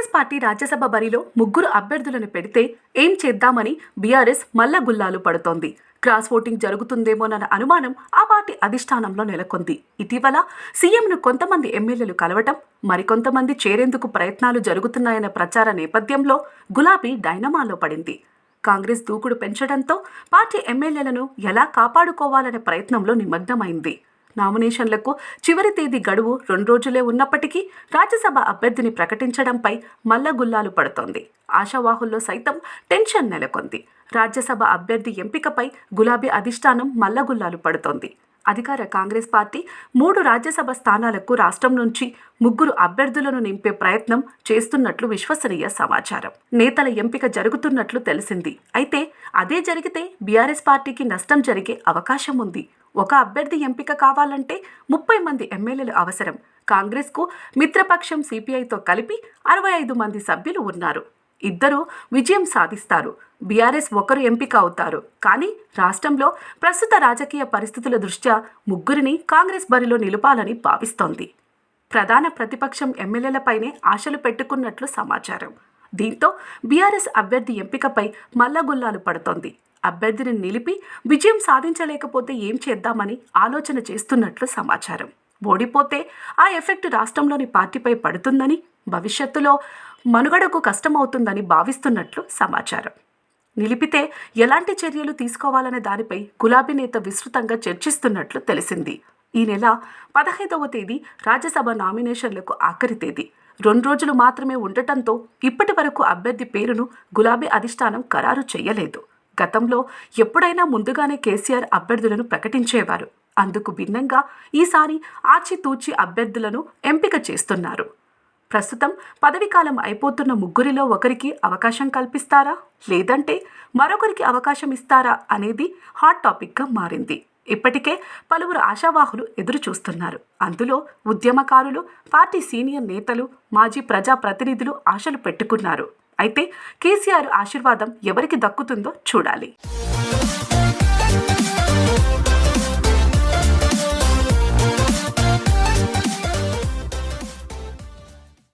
Congress party Rajya Sabha బరిలో ముగ్గురు అభ్యర్థులను పెడితే ఏం చేద్దామని బీఆర్ఎస్ మల్లగుల్లాలు పడుతోంది. క్రాస్ ఓటింగ్ జరుగుతుందేమోనన్న అనుమానం ఆ పార్టీ అధిష్టానంలో నెలకొంది. ఇటీవల సీఎంను కొంతమంది ఎమ్మెల్యేలు కలవటం మరికొంతమంది చేరేందుకు ప్రయత్నాలు జరుగుతున్నాయన్న ప్రచార నేపథ్యంలో గులాబీ డైనమాలో పడింది. కాంగ్రెస్ దూకుడు పెంచడంతో పార్టీ ఎమ్మెల్యేలను ఎలా కాపాడుకోవాలనే ప్రయత్నంలో నిమగ్నమైంది. నామినేషన్లకు చివరి తేదీ గడువు రెండు రోజులే ఉన్నప్పటికీ రాజ్యసభ అభ్యర్థిని ప్రకటించడంపై మల్లగుల్లాలు పడుతోంది. ఆశావాహుల్లో సైతం టెన్షన్ నెలకొంది. రాజ్యసభ అభ్యర్థి ఎంపికపై గులాబీ అధిష్టానం మల్లగుల్లాలు పడుతోంది. అధికార కాంగ్రెస్ పార్టీ మూడు రాజ్యసభ స్థానాలకు రాష్ట్రం నుంచి ముగ్గురు అభ్యర్థులను నింపే ప్రయత్నం చేస్తున్నట్లు విశ్వసనీయ సమాచారం. నేతల ఎంపిక జరుగుతున్నట్లు తెలిసింది. అయితే అదే జరిగితే బీఆర్ఎస్ పార్టీకి నష్టం జరిగే అవకాశం ఉంది. ఒక అభ్యర్థి ఎంపిక కావాలంటే ముప్పై మంది ఎమ్మెల్యేలు అవసరం. కాంగ్రెస్కు మిత్రపక్షం సిపిఐతో కలిపి అరవై ఐదు మంది సభ్యులు ఉన్నారు. ఇద్దరు విజయం సాధిస్తారు. బీఆర్ఎస్ ఒకరు ఎంపిక అవుతారు. కానీ రాష్ట్రంలో ప్రస్తుత రాజకీయ పరిస్థితుల దృష్ట్యా ముగ్గురిని కాంగ్రెస్ బరిలో నిలుపాలని భావిస్తోంది. ప్రధాన ప్రతిపక్షం ఎమ్మెల్యేలపైనే ఆశలు పెట్టుకున్నట్లు సమాచారం. దీంతో బీఆర్ఎస్ అభ్యర్థి ఎంపికపై మల్లగుల్లాలు పడుతోంది. అభ్యర్థిని నిలిపి విజయం సాధించలేకపోతే ఏం చేద్దామని ఆలోచన చేస్తున్నట్లు సమాచారం. ఓడిపోతే ఆ ఎఫెక్ట్ రాష్ట్రంలోని పార్టీపై పడుతుందని భవిష్యత్తులో మనుగడకు కష్టమవుతుందని భావిస్తున్నట్లు సమాచారం. నిలిపితే ఎలాంటి చర్యలు తీసుకోవాలనే దానిపై గులాబీ నేత విస్తృతంగా చర్చిస్తున్నట్లు తెలిసింది. ఈ నెల పదహైదవ తేదీ రాజ్యసభ నామినేషన్లకు ఆఖరి తేదీ. రెండు రోజులు మాత్రమే ఉండటంతో ఇప్పటి వరకు అభ్యర్థి పేరును గులాబీ అధిష్టానం ఖరారు చేయలేదు. గతంలో ఎప్పుడైనా ముందుగానే కేసీఆర్ అభ్యర్థులను ప్రకటించేవారు. అందుకు భిన్నంగా ఈసారి ఆచితూచి అభ్యర్థులను ఎంపిక చేస్తున్నారు. ప్రస్తుతం పదవీకాలం అయిపోతున్న ముగ్గురిలో ఒకరికి అవకాశం కల్పిస్తారా? లేదంటే మరొకరికి అవకాశం ఇస్తారా అనేది హాట్ టాపిక్గా మారింది. ఇప్పటికే పలువురు ఆశావాహులు ఎదురు చూస్తున్నారు అందులో ఉద్యమకారులు పార్టీ సీనియర్ నేతలు మాజీ ప్రజా ప్రతినిధులు ఆశలు పెట్టుకున్నారు. అయితే కేసీఆర్ ఆశీర్వాదం ఎవరికి దక్కుతుందో చూడాలి.